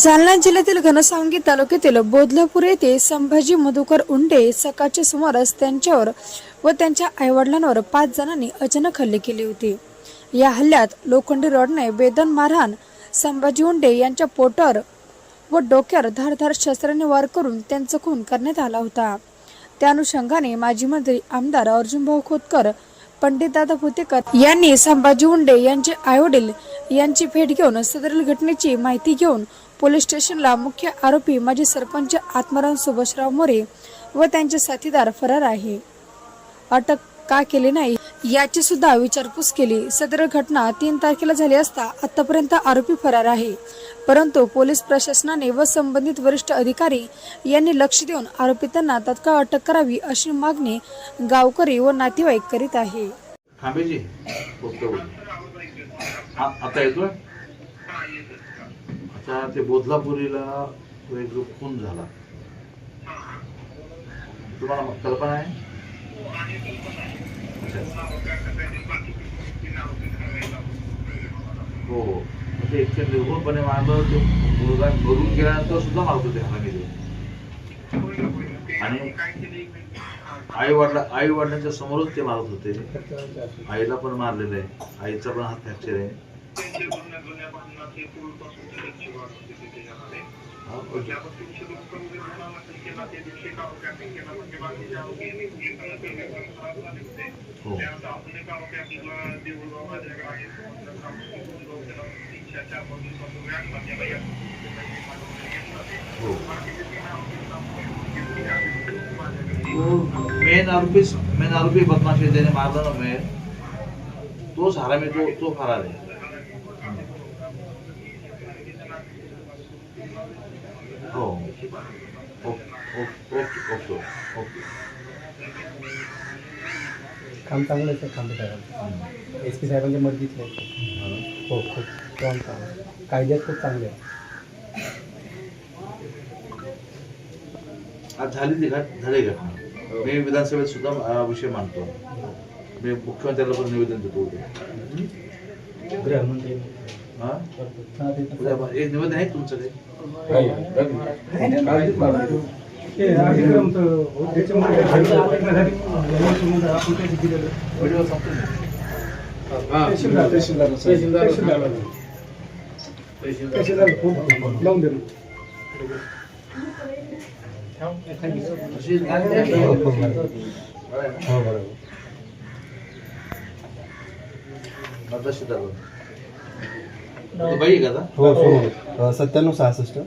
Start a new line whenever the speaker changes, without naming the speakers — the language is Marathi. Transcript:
जालना जिल्ह्यातील घनसावंगी तालुक्यातील बोधलापूर येथे संभाजी मधुकर उंडे सकाळच्या सुमारास त्यांच्यावर व त्यांच्या आईवडिलांवर पाच जणांनी अचानक हल्ले केले होते. या हल्ल्यात लोखंडी रॉडने बेदन मारहाण संभाजी उंडे यांच्या पोटर व डोक्यावर धारधार शस्त्राने वार करून त्यांचा खून करण्यात आला होता. त्या अनुषंगाने माजी मंत्री आमदार अर्जुनभाऊ खोतकर पंडितदादा भुतेकर यांनी संभाजी हुंडे यांचे आईवडील यांची भेट घेऊन सदरील घटनेची माहिती घेऊन पोलीस स्टेशनला मुख्य आरोपी माजी सरपंच आत्माराम सुभाषराव मोरे व त्यांचे साथीदार फरार आहे. अटक का केली नाही याची सुद्धा विचारपूस केली. सदर घटना तीन तारखेला झाली असता आतापर्यंत आरोपी फरार आहे. परंतु पोलीस प्रशासनाने व संबंधित वरिष्ठ अधिकारी यांनी लक्ष देऊन आरोपितांना तत्काळ अटक करावी अशी मागणी गावकरी व नातेवाईक करीत आहे.
आता येतोय? आता ते बोधलापुरीला तो एक खून झाला. तुम्हाला मग कल्पना आहे? हो. त्यांचं म्हणजे इतक्या निर्भूलपणे मारलं तो मुलगा मरून गेल्यानंतर सुद्धा मागतो ते गेले आणि आई वडिला आई वडिलांच्या समोरच ते मारत होते. आईला पण मारलेलं आहे. आईचा पण हात फ्रॅक्चर आहे. हो. मेन आरोपी मेन आरोपी बदमाश आहे त्याने मारलं ना मेन. तोच हरामी तो तो फरार आहे. हो. Okay okay okay okay.
काम चांगलं आहे काम एस पी साहेबांच्या मर्जीतलं आहे. हो खूप स्ट्रॉंग काम. कायद्यात खूप चांगले आहे
आज झाली ती घट झाली घटना. मी विधानसभेत सुद्धा हा विषय मांडतो. मी मुख्यमंत्र्याला पण निवेदन देतो उद्या.
गृहमंत्री.
हा? एक निवेदन आहे तुमचं काही? व्हिडिओ संपतो ना
तहसीलदार तहसीलदार तहसीलदार तहसीलदार फोन लावून दे
तू बाई का आता?
हो, सत्त्याण्णव सहासष्ट